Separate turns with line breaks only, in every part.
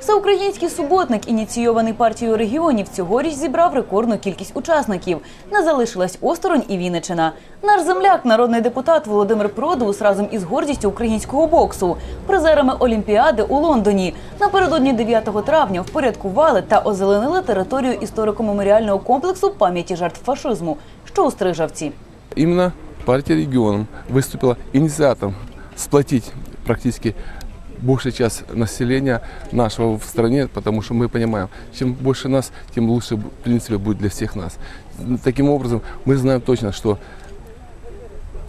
Всеукраїнський суботник, ініційований партією регіонів, цьогоріч зібрав рекордну кількість учасників. Не залишилась осторонь і Вінничина. Наш земляк, народний депутат Володимир Продус разом із гордістю українського боксу, призерами Олімпіади у Лондоні. Напередодні 9 травня впорядкували та озеленили територію історико-меморіального комплексу пам'яті жертв фашизму, що у Стрижавці.
Именно партия регионов выступила инициатором сплотить практически большая часть населения нашего в стране, потому что мы понимаем, чем больше нас, тем лучше, в принципе, будет для всех нас. Таким образом, мы знаем точно, что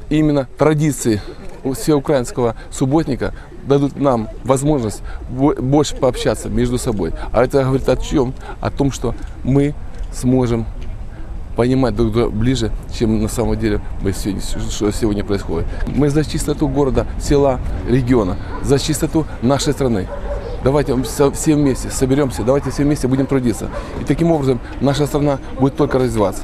именно традиции всеукраинского субботника дадут нам возможность бо- больше пообщаться между собой. А это говорит о чем? О том, что мы сможем понимать друг друга ближе, чем на самом деле мы сегодня, что сегодня происходит. Мы за чистоту города, села, региона, за чистоту нашей страны. Давайте все вместе соберемся, давайте все вместе будем трудиться. И таким образом наша страна будет только развиваться.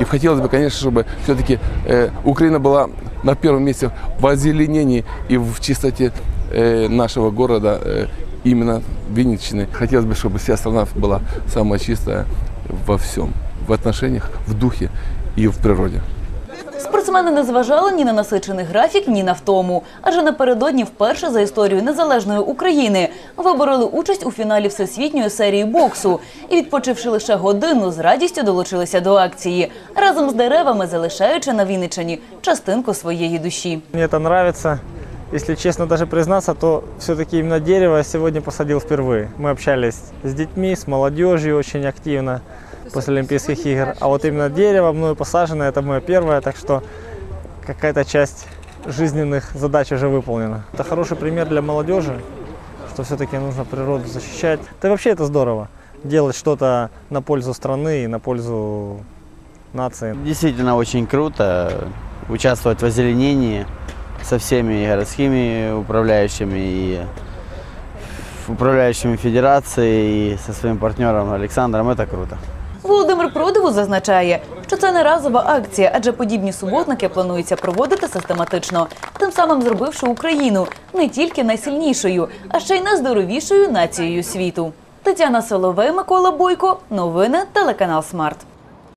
И хотелось бы, конечно, чтобы все-таки э, Украина была на первом месте в озеленении и в чистоте э, нашего города, э, именно Винниччины. Хотелось бы, чтобы вся страна была самая чистая во всем, в отношениях, в духе и в природе.
Спортсмени не зважали ні на насичений графік, ні на втому. Адже напередодні вперше за історію незалежної України вибороли участь у фіналі всесвітньої серії боксу і, відпочивши лише годину, з радістю долучилися до акції разом з деревами, залишаючи на Вінниччині частинку своєї душі.
Мне это нравится. Если честно даже признаться, то все-таки именно дерево я сегодня посадил впервые. Мы общались с детьми, с молодежью очень активно после Олимпийских игр. А вот именно дерево мною посажено, это мое первое, так что какая-то часть жизненных задач уже выполнена. Это хороший пример для молодежи, что все-таки нужно природу защищать. Да вообще это здорово, делать что-то на пользу страны и на пользу нации.
Действительно очень круто участвовать в озеленении со всеми и городскими управляющими, и управляющими федерации, и со своим партнером Александром. Это круто.
Володимир Продиву зазначає, що це не разова акція, адже подібні суботники планується проводити систематично, тим самим зробивши Україну не тільки найсильнішою, а ще й найздоровішою нацією світу. Тетяна Соловей, Микола Бойко. Новини телеканал Смарт.